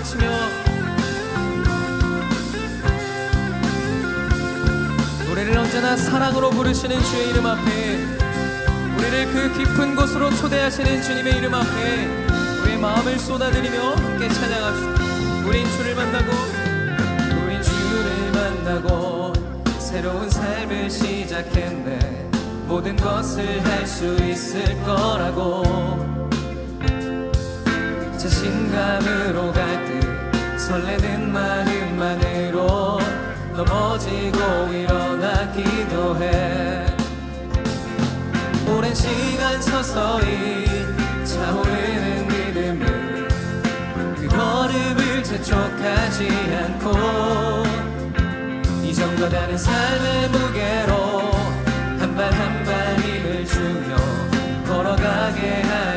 외치며 우리를 언제나 사랑으로 부르시는 주의 이름 앞에 우리를 그 깊은 곳으로 초대하시는 주님의 이름 앞에 우리의 마음을 쏟아드리며 함께 찬양합시다. 우린 주를 만나고 우린 주를 만나고 새로운 삶을 시작했네. 모든 것을 할 수 있을 거라고 자신감으로 가득 설레는 마음만으로 넘어지고 일어나기도 해. 오랜 시간 서서히 차오르는 믿음을 그 걸음을 재촉하지 않고 이전과 다른 삶의 무게로 한 발 한발 힘을 주며 걸어가게 오늘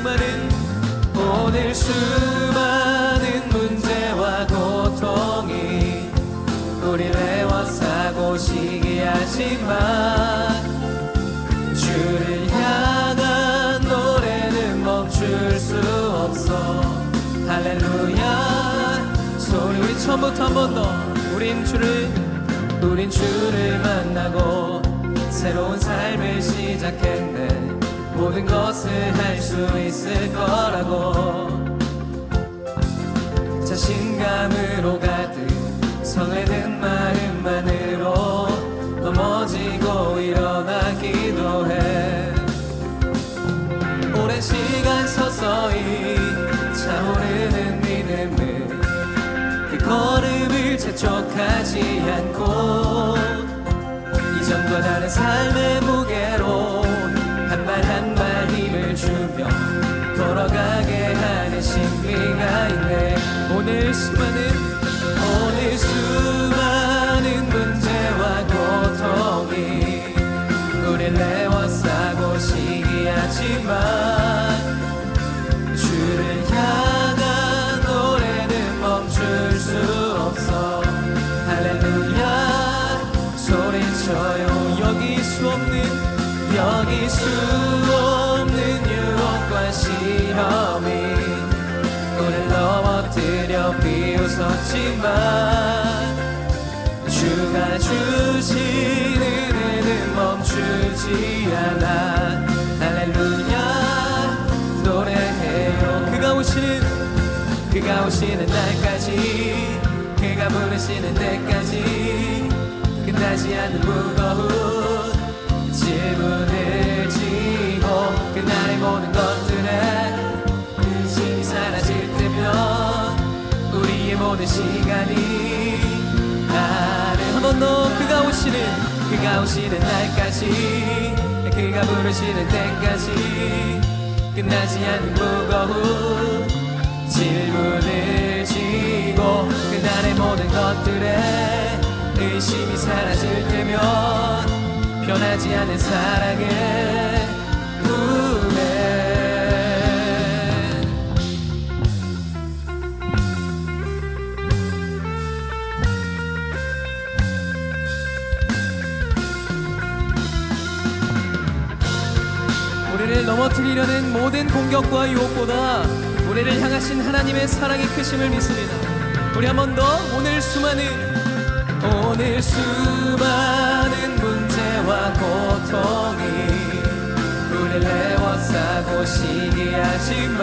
수많은 오늘 수많은 문제와 고통이 우리 애워싸고 시기하지만 주를 향한 노래는 멈출 수 없어. 할렐루야. 소리 처음부터 한 번 더. 우린 주를 우린 주를 만나고 새로운 삶을 시작했네 모든 것을 할 수 있을 거라고. 자신감으로 가득 설레는 마음만으로 넘어지고 일어나기도 해. 오랜 시간 서서히 차오르는 믿음을 그 걸음을 재촉하지 않고 이전과 다른 삶의 무게로 걸어가게 하는 신비가 있네. 오늘 수많은 비웃었지만 주가 주신 은혜는 멈추지 않아. 할렐루야. 노래해요. 그가 오시는 그가 오시는 날까지 그가 부르시는 때까지 끝나지 않는 무거운 지분을 지고 그날의 모든 것 시간이 나를 한 번 더 그가 오시는 그가 오시는 날까지. 그가 부르시는 때까지 끝나지 않는 무거운 질문을 지고 그날의 모든 것들에 의심이 사라질 때면 변하지 않는 사랑의 넘어뜨리려는 모든 공격과 유혹보다 우리를 향하신 하나님의 사랑이 크심을 믿습니다. 우리 한 번 더 오늘 수많은 오늘 수많은 문제와 고통이 우리를 애워싸고 시기하지만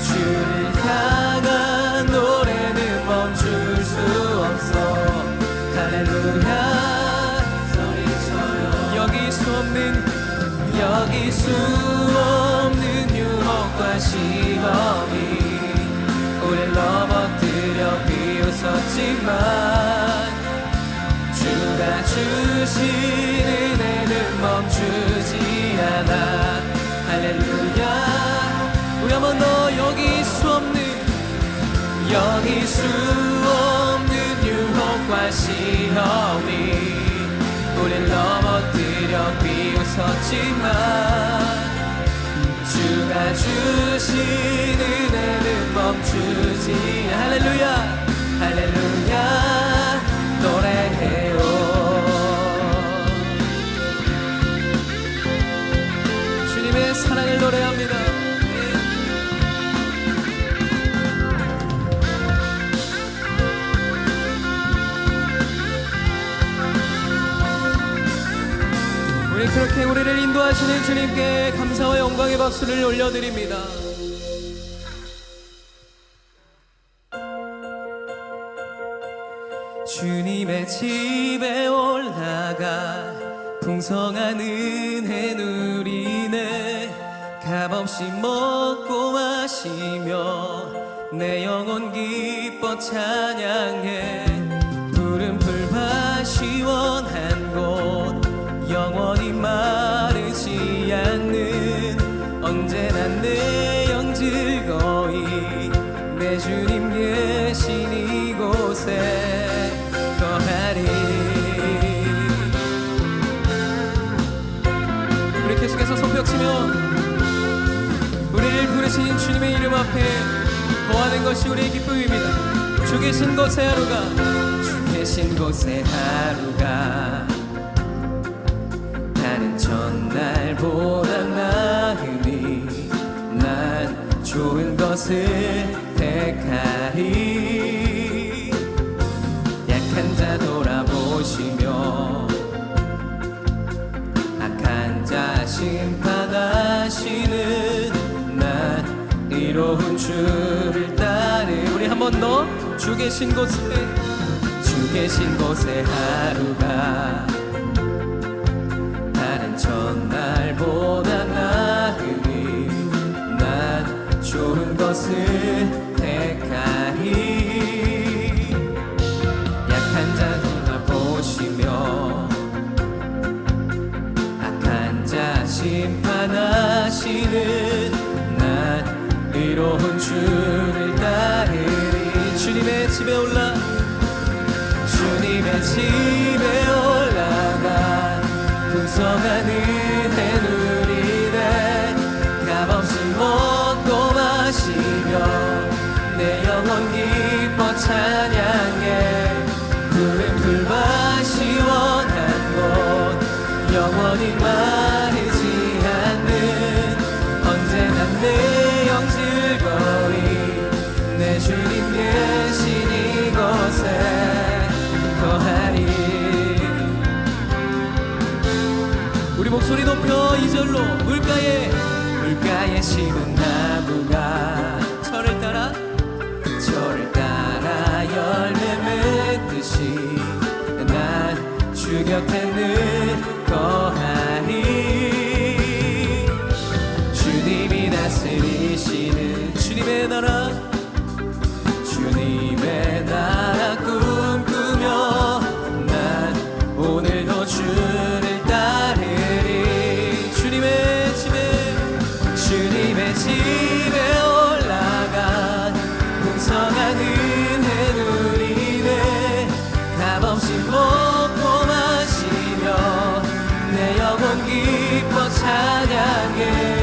주를 향한 노래는 멈출 수 없어 할렐루야 소리쳐요 여기 수 없는 여기 수 없는 유혹과 시험이 우릴 넘어뜨려 비웃었지만 주가 주신 은혜는 멈추지 않아. 할렐루야. 우리 한번 더 여기 수 없는 여기 수 없는 유혹과 시험이 우릴 넘어뜨려 비웃었지만 주가 주신 은혜는 멈추지. 할렐루야. 할렐루야 주님께 감사와 영광의 박수를 올려드립니다. 것이 우리의 기쁨입니다. 주 계신 곳에 하루가 주 계신 곳에 하루가 나는 전날보다 나으니 난 좋은 것을 택하리 계신 곳에 주 계신 곳에 하루가 다른 첫날보다 나으니 난 좋은 것을 奇妙了，祝你妙奇。 목소리 높여 이절로 물가에 물가에 심은 나무가 저를 따라 저를 따라 열매 맺듯이 난 주곁에 나가게.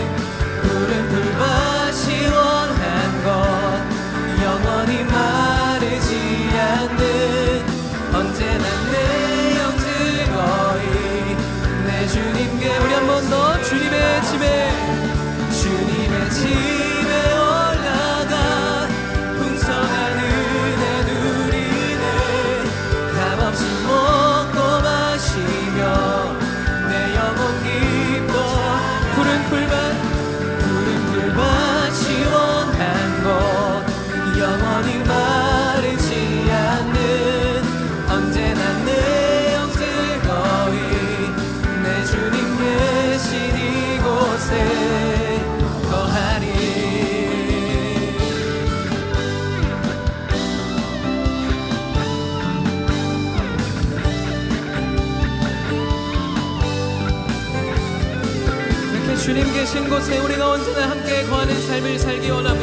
언제나 함께 거하는 삶을 살기 원합니다.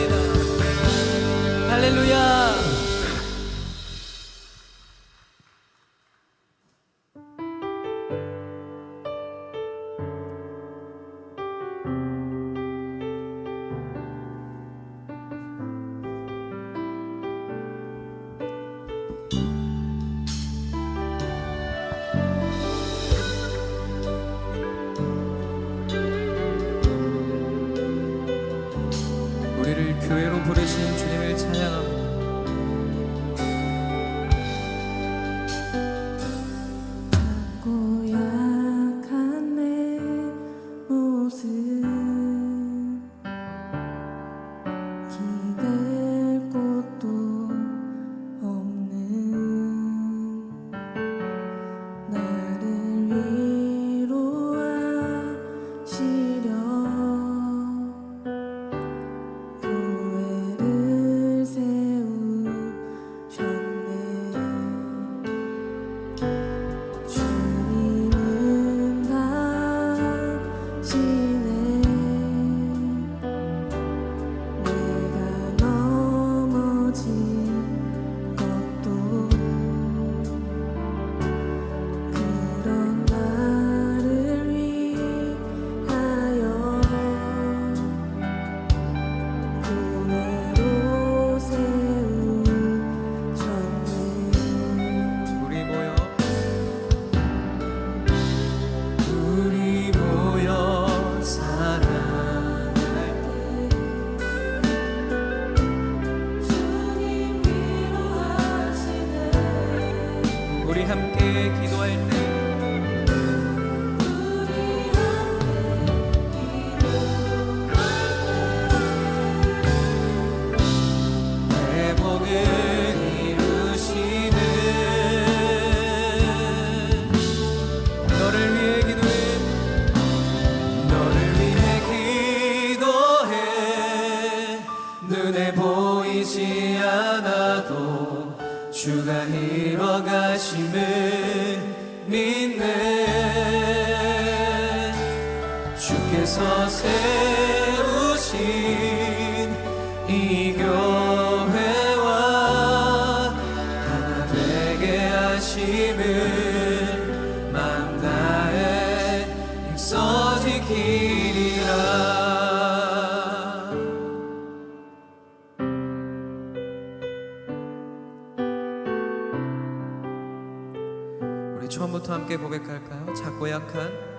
우리 함께 기도할 때 우리 처음부터 함께 고백할까요? 작고 약한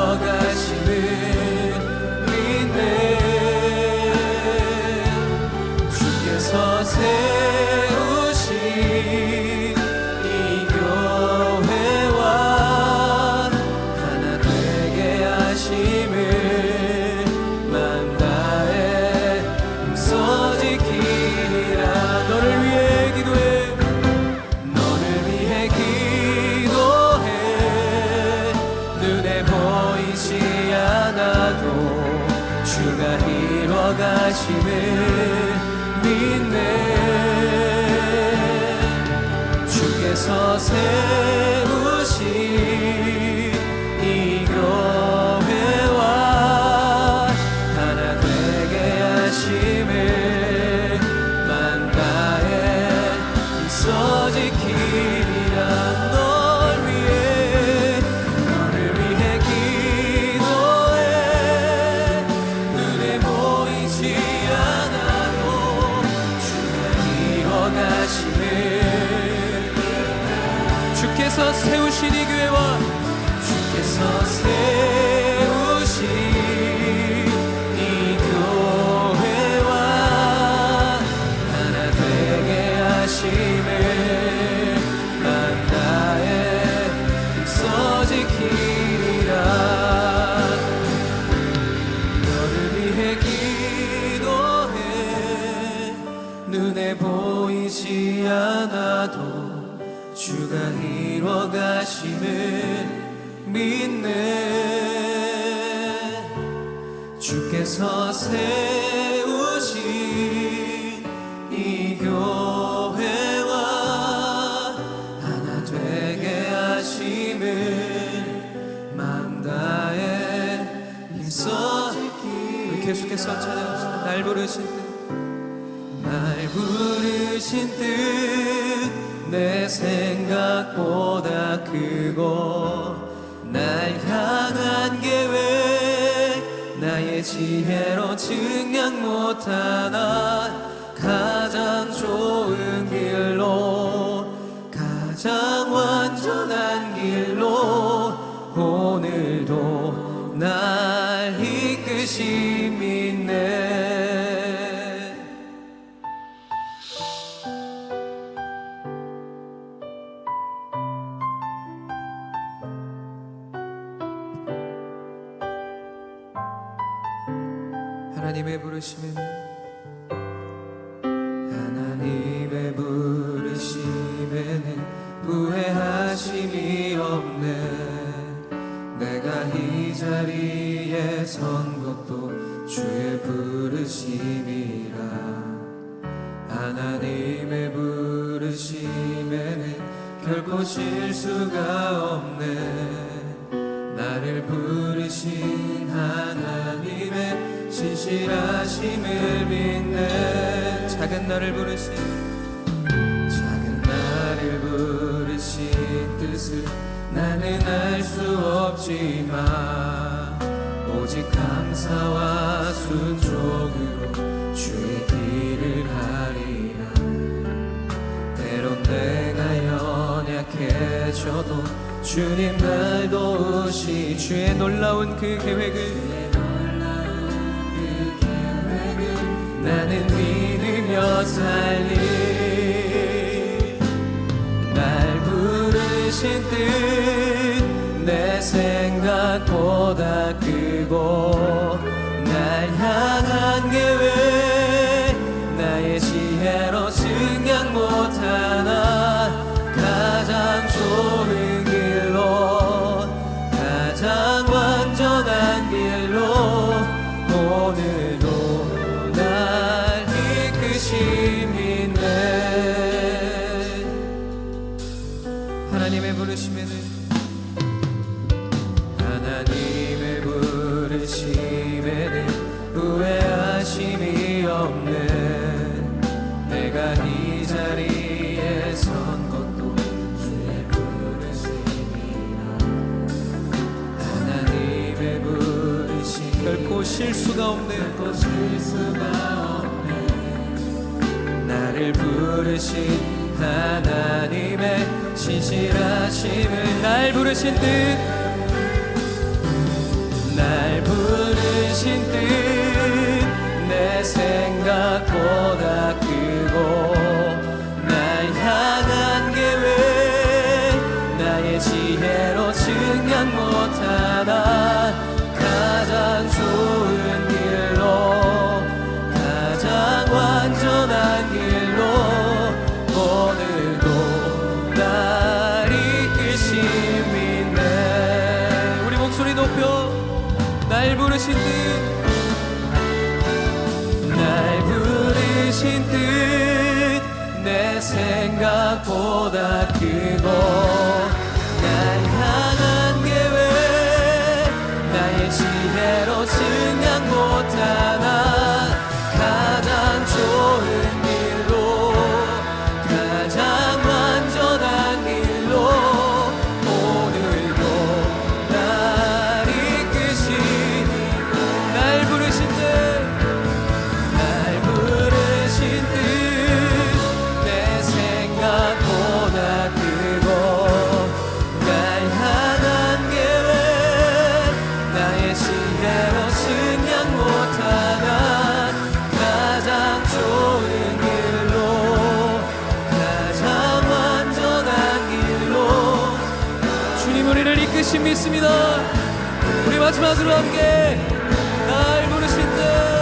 Boga 주신 뜻 내 생각보다 크고 날 향한 계획 나의 지혜로 증명 못하나 가장 좋은 길로 가장 나를 부르신 작은 나를 부르신 뜻을 나는 알 수 없지만 오직 감사와 순종으로 주의 길을 가리라. 때론 내가 연약해져도 주님 날 도우시 주의 놀라운 그 계획을 크고 날 향한 계획 나의 지혜로 증량 못하나 가장 좋은 길로 가장 완전한 길로 오늘도 부르신 하나님의 신실하심을 날 부르신 뜻 이끄신 믿습니다. 우리 마지막으로 함께 날 부르신 뜻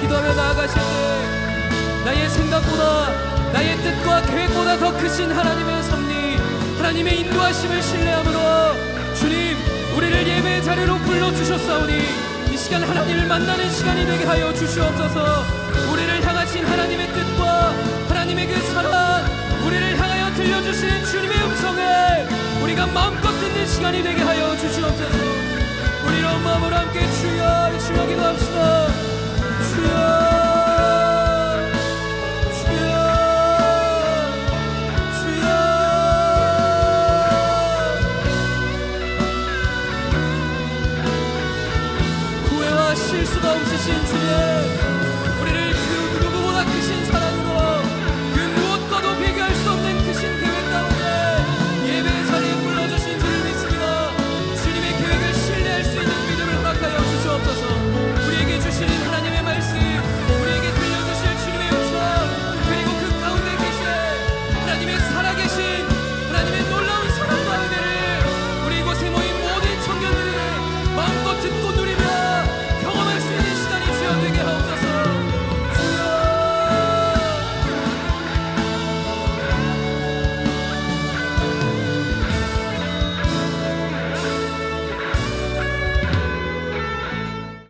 기도하며 나아가실 때 나의 생각보다 나의 뜻과 계획보다 더 크신 하나님의 섭리 하나님의 인도하심을 신뢰함으로 주님 우리를 예배의 자리로 불러주셨사오니 이 시간 하나님을 만나는 시간이 되게 하여 주시옵소서. 우리를 향하신 하나님의 뜻과 하나님의 그 사랑 우리를 향하여 들려주시는 주님의 음성을 우리가 마음껏 듣는 시간이 되게 하여 주시옵소서. 우리 이런 마음으로 함께 주여 주여 기도합시다 주여 주여 주여. 실수가 없으신 주님